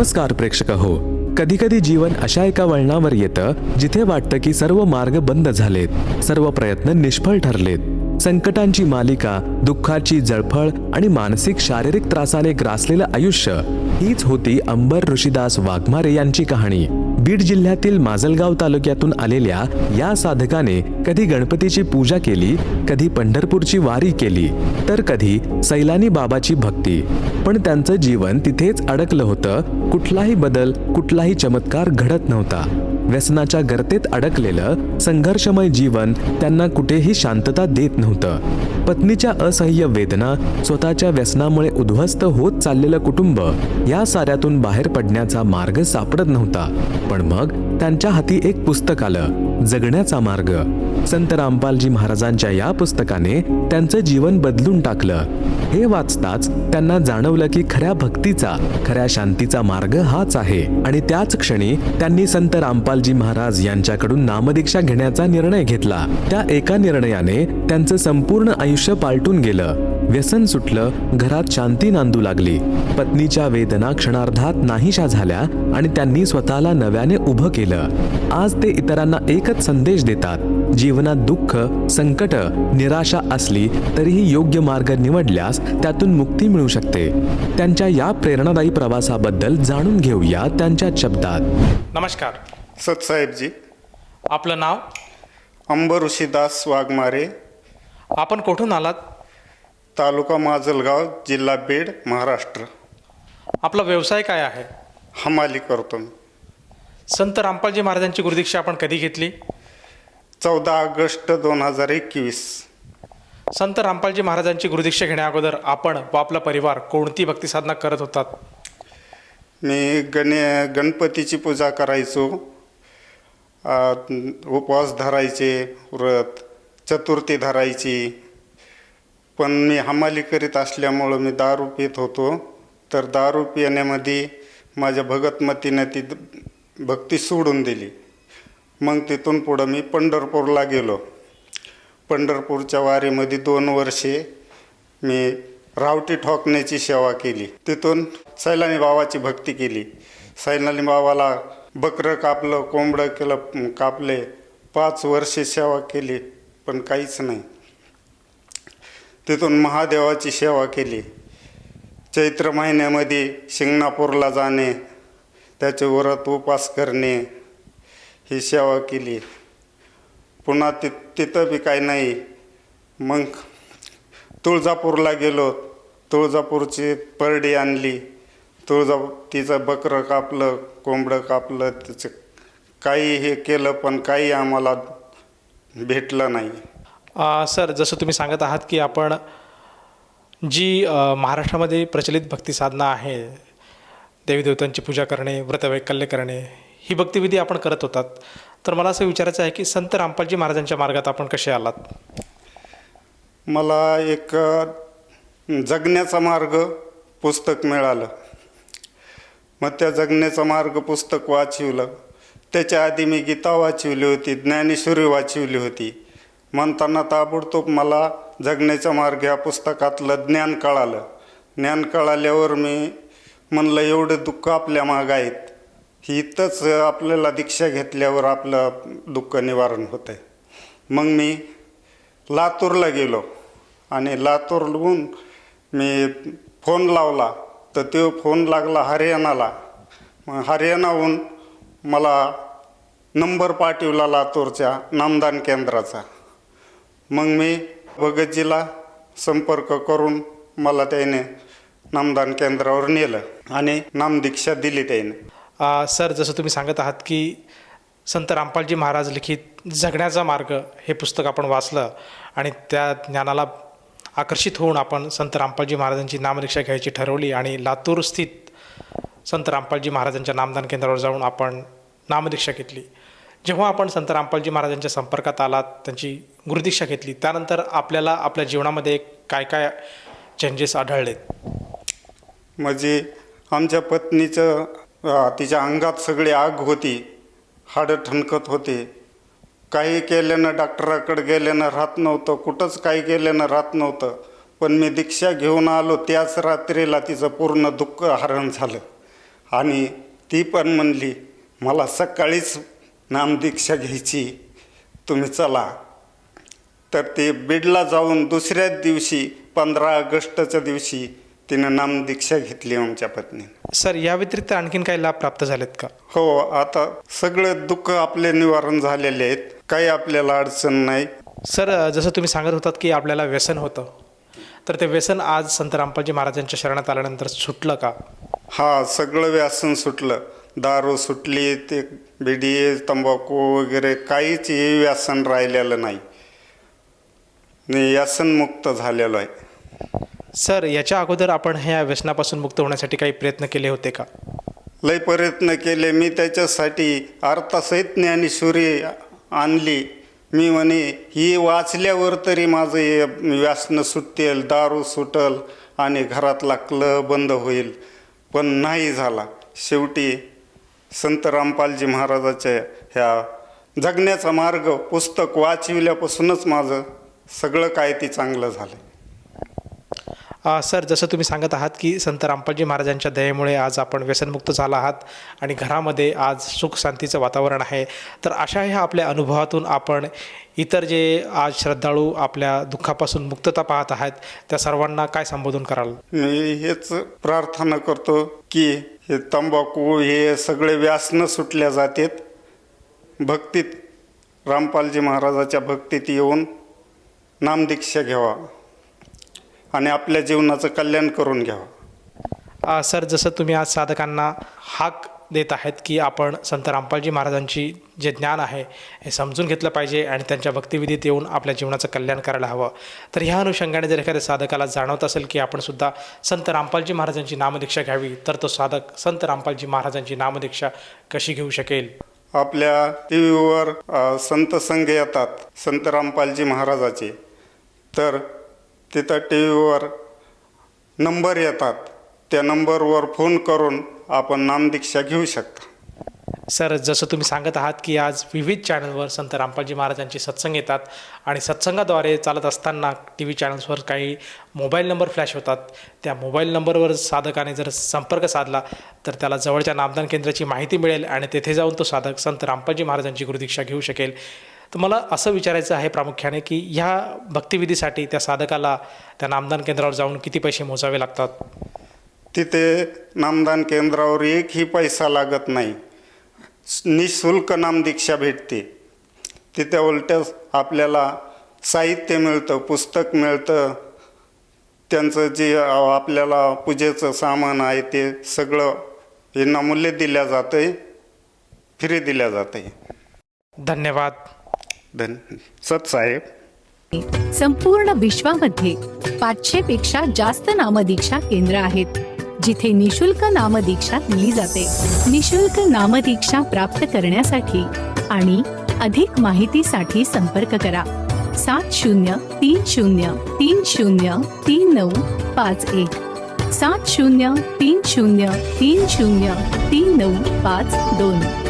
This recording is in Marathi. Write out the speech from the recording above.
नमस्कार प्रेक्षक हो. कधी कधी जीवन अशा एका वळणावर येतं जिथे वाटतं की सर्व मार्ग बंद झालेत सर्व प्रयत्न निष्फळ ठरलेत. संकटांची मालिका दुःखाची जळफळ आणि मानसिक शारीरिक त्रासाने ग्रासलेलं आयुष्य हीच होती अंबर ऋषिदास वाघमारे यांची कहाणी. बीड जिल्ह्यातील माजलगाव तालुक्यातून आलेल्या या साधकाने कधी गणपतीची पूजा केली कधी पंढरपूरची वारी केली तर कधी सैलानी बाबाची भक्ती. पण त्यांचं जीवन तिथेच अडकलं होतं. कुठलाही बदल कुठलाही चमत्कार घडत नव्हता. व्यसनाच्या गर्तेत अडकलेलं संघर्षमय जीवन त्यांना कुठेही शांतता देत नव्हतं. पत्नीच्या असह्य वेदना स्वतःच्या व्यसनामुळे उद्ध्वस्त होत चाललेलं कुटुंब या साऱ्यातून बाहेर पडण्याचा मार्ग सापडत नव्हता. पण मग त्यांच्या हाती एक पुस्तक आलं जगण्याचा मार्ग. संत रामपालजी महाराजांच्या या पुस्तकाने त्यांचं जीवन बदलून टाकलं. हे वाचताच त्यांना जाणवलं की खऱ्या भक्तीचा खऱ्या शांतीचा मार्ग हाच आहे. आणि त्याच क्षणी त्यांनी संत रामपालजी महाराज यांच्याकडून नामदीक्षा घेण्याचा निर्णय घेतला. त्या एका निर्णयाने त्यांचं संपूर्ण आयुष्य पालटून गेलं. व्यसन सुटलं घरात शांती नांदू लागली. पत्नीच्या वेदना क्षणार्धात नाहीशा झाल्या आणि त्यांनी स्वतःला नव्याने उभं केलं. आज ते इतरांना एकच संदेश देतात. जीवनात दुःख संकट निराशा असली तरीही योग्य मार्ग निवडल्यास त्यातून मुक्ती मिळू शकते. त्यांच्या या प्रेरणादायी प्रवासाबद्दल जाणून घेऊया त्यांच्या शब्दात. नमस्कार. सतसाहेबजी. आपलं नाव? अंबर ऋषिदास वाघमारे. आपण कुठून आलात? तालुका माजलगाव जिल्हा बीड महाराष्ट्र. आपला व्यवसाय काय आहे? हमाली करतो मी. संत रामपालजी महाराजांची गुरुदीक्षा आपण कधी घेतली? चौदा ऑगस्ट दोन हजार एकवीस. संत रामपालजी महाराजांची गुरुदीक्षा घेण्या अगोदर आपण व आपला परिवार कोणती भक्ती साधना करत होतात? मी गणे गणपतीची पूजा करायचो. आ, उपवास धरायचे व्रत चतुर्थी धरायची. पण मी हमाली करीत असल्यामुळं मी दारू पित होतो. तर दारू पिण्यामध्ये माझ्या भगतमतीने ती भक्ती सोडून दिली. मग तिथून पुढं मी पंढरपूरला गेलो. पंढरपूरच्या वारीमध्ये दोन वर्षे मी रावटी ठोकण्याची सेवा केली. तिथून सैलानी बाबाची भक्ती केली. सैलानी बाबाला बकरं कापलं कोंबडं केलं कापले. पाच वर्षे सेवा केली पण काहीच नाही. तिथून महादेवाची सेवा केली. चैत्र महिन्यामध्ये शिंगणापूरला जाणे त्याचे व्रत उपास करणे ही सेवा केली. पुन्हा ति तिथं बी काही नाही. मग तुळजापूरला गेलो. तुळजापूरची परडी आणली. तुळजा तिचं बकरं कापलं कोंबडं कापलं तिचं काही हे केलं पण काही आम्हाला भेटलं नाही. सर जसं तुम्ही सांगत आहात की आपण जी महाराष्ट्रामध्ये प्रचलित भक्ती साधना आहे देवी देवतांची पूजा करणे व्रतवैकल्य करणे ही भक्तिविधी आपण करत होतात. तर मला असं विचारायचं आहे की संत रामपालजी महाराजांच्या मार्गात आपण कसे आलात? मला एक जगण्याचा मार्ग पुस्तक मिळालं. मग त्या जगण्याचा मार्ग पुस्तक वाचवलं. त्याच्या आधी मी गीता वाचवली होती ज्ञानेश्वरी वाचवली होती. म्हणताना ताबडतोब मला जगण्याचा मार्ग या पुस्तकातलं ज्ञान कळालं. ज्ञान कळाल्यावर मी म्हणलं एवढं दुःख आपल्या माग आहेत. ही इथंच आपल्याला दीक्षा घेतल्यावर आपलं दुःख निवारण होतं आहे मग मी लातूरला गेलो आणि लातूरहून मी फोन लावला. तर तो फोन लागला हरियाणाला. मग हरियाणाहून मला नंबर पाठवला लातूरच्या नामदान केंद्राचा. मग मी भगतजीला संपर्क करून मला त्याने नामदान केंद्रावर नेलं आणि नामदीक्षा दिली त्याने. सर जसं तुम्ही सांगत आहात की संत रामपालजी महाराज लिखित जगण्याचा मार्ग हे पुस्तक आपण वाचलं आणि त्या ज्ञानाला आकर्षित होऊन आपण संत रामपालजी महाराजांची नामदीक्षा घ्यायची ठरवली आणि लातूर स्थित संत रामपालजी महाराजांच्या नामदान केंद्रावर जाऊन आपण नामदीक्षा घेतली. जेव्हा आपण संत रामपालजी महाराजांच्या संपर्कात आलात त्यांची गुरुदीक्षा घेतली त्यानंतर आपल्याला आपल्या जीवनामध्ये काय काय चेंजेस आढळलेत? म्हणजे आमच्या पत्नीचं तिच्या अंगात सगळी आग होती हाडं ठणकत होते. काही केल्यानं डॉक्टराकडे गेल्यानं राहत नव्हतं कुठंच काही केल्यानं राहत नव्हतं. पण मी दीक्षा घेऊन आलो त्याच रात्रीला तिचं पूर्ण दुःख हरण झालं. आणि ती पण म्हणली मला सकाळीच नामदीक्षा घ्यायची तुम्ही चला. तर ते बीडला जाऊन दुसऱ्याच दिवशी पंधरा ऑगस्टच्या दिवशी तिनं नामदीक्षा घेतली आमच्या पत्नीनं. सर या व्यतिरिक्त आणखीन काही लाभ प्राप्त झालेत का? हो आता सगळे दुःख आपले निवारण झालेले आहेत. काही आपल्याला अडचण नाही. सर जसं तुम्ही सांगत होतात की आपल्याला व्यसन होतं. तर ते व्यसन आज संत रामपालजी महाराजांच्या शरणात आल्यानंतर सुटलं का? हा सगळं व्यसन सुटलं. दारू सुटली ते बिडी तंबाखू वगैरे काहीच हे व्यसन राहिलेलं नाही. मी व्यसनमुक्त झालेलो आहे. सर याच्या अगोदर आपण ह्या व्यसनापासून मुक्त होण्यासाठी काही प्रयत्न केले होते का? लय प्रयत्न केले. मी त्याच्यासाठी अर्थसहित ज्ञानेश्वरी आणली. मी म्हणे ही वाचल्यावर तरी माझं हे व्यसनं सुटेल दारू सुटल आणि घरातला क्ल बंद होईल. पण नाही झाला. शेवटी संत रामपालजी महाराजाच्या ह्या जगण्याचा मार्ग पुस्तक वाचविल्यापासूनच माझं सगळं काय ते चांगलं झालं सर जसं तुम्ही सांगत आहात की संत रामपालजी महाराजांच्या दयेमुळे आज आपण व्यसनमुक्त झाला आहात आणि घरामध्ये आज सुख शांतीचं वातावरण आहे तर अशा ह्या आपल्या अनुभवातून आपण इतर जे आज श्रद्धाळू आपल्या दुःखापासून मुक्तता पाहत आहेत त्या सर्वांना काय संबोधन कराल? मी हेच प्रार्थना करतो की हे तंबाखू हे सगळे व्यासनं सुटल्या जातात. भक्तीत रामपालजी महाराजाच्या भक्तीत येऊन नामदीक्षा घ्यावा आणि आपल्या जीवनाचं कल्याण करून घ्यावं. सर जसं तुम्ही आज साधकांना हाक देत आहेत की आपण संत रामपालजी महाराजांची जे ज्ञान आहे हे समजून घेतलं पाहिजे आणि त्यांच्या भक्तिविधीत येऊन आपल्या जीवनाचं कल्याण करायला हवं. तर ह्या अनुषंगाने जर एखाद्या साधकाला जाणवत असेल की आपण सुद्धा संत रामपालजी महाराजांची नामदीक्षा घ्यावी तर तो साधक संत रामपालजी महाराजांची नामदीक्षा कशी घेऊ शकेल? आपल्या टी व्हीवर संत संघ येतात संत रामपालजी महाराजाचे. तर तिथं टी व्हीवर नंबर येतात. त्या नंबरवर फोन करून आपण नामदीक्षा घेऊ शकता. सर जसं तुम्ही सांगत आहात की आज विविध चॅनलवर संत रामपालजी महाराजांचे सत्संग येतात आणि सत्संगाद्वारे चालत असताना टी व्ही चॅनल्सवर काही मोबाईल नंबर फ्लॅश होतात. त्या मोबाईल नंबरवर साधकाने जर संपर्क साधला तर त्याला जवळच्या नामदान केंद्राची माहिती मिळेल आणि तेथे जाऊन तो साधक संत रामपालजी महाराजांची गुरुदीक्षा घेऊ शकेल. तर मला असं विचारायचं आहे प्रामुख्याने की ह्या भक्तिविधीसाठी त्या साधकाला त्या नामदान केंद्रावर जाऊन किती पैसे मोजावे लागतात? तिथे नामदान केंद्रावर एकही पैसा लागत नाही. निशुल्क नामदीक्षा भेटते. तिथे उलट्याच आपल्याला साहित्य मिळतं पुस्तक मिळतं. त्यांचं जे आपल्याला पूजेचं सामान आहे ते सगळं विनामूल्य दिल्या जातं फ्री दिल्या जाते धन्यवाद. धन सतसाहेब संपूर्ण विश्वामध्ये पाचशे पेक्षा जास्त नामदीक्षा केंद्र आहेत. जिथे निशुल्क नामदीक्षा दिली जाते. निशुल्क नामदीक्षा प्राप्त करण्यासाठी आणि अधिक माहितीसाठी संपर्क करा. सात शून्य तीन शून्य तीन शून्य तीन नऊ पाच एक. सात शून्य तीन शून्य तीन शून्य तीन नऊ पाच दोन.